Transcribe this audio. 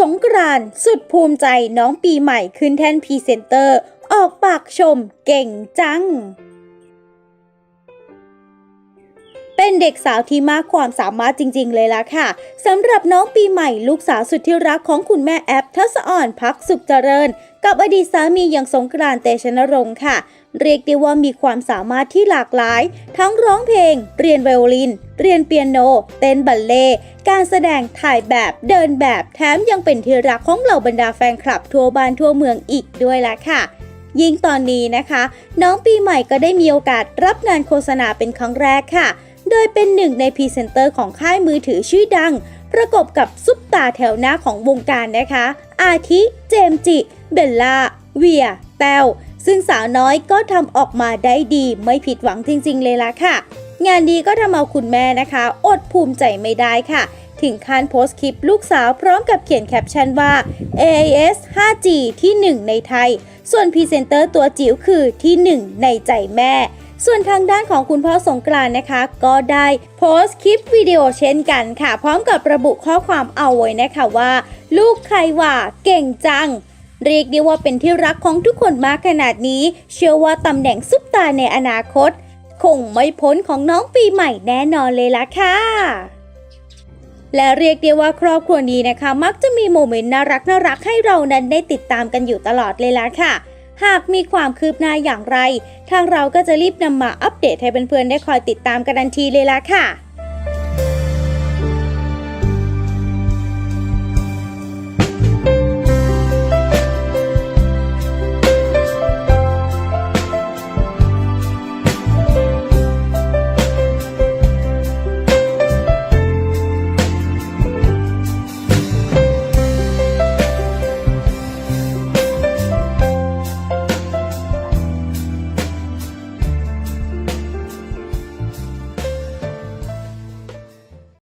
สงกรานต์สุดภูมิใจน้องปีใหม่ขึ้นแท่นพรีเซนเตอร์ ออกปากชมเก่งจัง เป็นเด็กสาวที่มากความสามารถจริง ๆ เลยล่ะค่ะสำหรับน้องปีใหม่ลูกสาวสุดที่รักของคุณแม่แอปทัศอ่อนพักสุขเจริญ กับอดีตสามีอย่างสงกรานต์เตชะนรงค์ค่ะ เรียกได้ว่ามีความสามารถที่หลากหลาย ทั้งร้องเพลง เรียนไวโอลิน เรียนเปียโน เต้นบัลเล่การแสดงถ่ายแบบเดินแบบแถมยังเป็นที่รักของเหล่าบรรดาแฟนคลับทั่วบ้านทั่วเมืองอีกด้วยล่ะค่ะยิ่งตอนนี้นะคะ น้องปีใหม่ก็ได้มีโอกาสรับงานโฆษณาเป็นครั้งแรกค่ะ โดยเป็นหนึ่งในพรีเซนเตอร์ของค่ายมือถือชื่อดัง ประกบกับซุปตาแถวหน้าของวงการนะคะ อาทิ เจมจิ เบลล่า เวีย แต้ว ซึ่งสาวน้อยก็ทำออกมาได้ดี ไม่ผิดหวังจริง ๆ เลยล่ะค่ะ งานดีก็ทำเอาคุณแม่นะคะ อดภูมิใจไม่ได้ค่ะ ถึงขั้นโพสต์คลิปลูกสาวพร้อมกับเขียนแคปชั่นว่า AIS 5G ที่ 1 ในไทย ส่วนพรีเซนเตอร์ตัวจิ๋วคือที่ 1 ในใจแม่ ส่วนทางด้านของคุณพ่อสงกรานต์นะคะ ก็ได้โพสต์คลิปวิดีโอเช่นกันค่ะ พร้อมกับระบุข้อความเอาไว้นะคะว่า ลูกใครว่าเก่งจัง เรียกได้ว่าเป็นที่รักของทุกคนมากขนาดนี้ เชื่อว่าตำแหน่งซุปตาในอนาคต คงไม่พ้นของน้องปีใหม่แน่นอนเลยล่ะค่ะและเรียกได้ว่าครอบครัวนี้นะคะ มักจะมีโมเมนต์น่ารักน่ารักให้เรานั้นได้ติดตามกันอยู่ตลอดเลยล่ะค่ะ หากมีความคืบหน้าอย่างไร ทางเราก็จะรีบนำมาอัปเดตให้เพื่อนๆได้คอยติดตามกันทันทีเลยล่ะค่ะ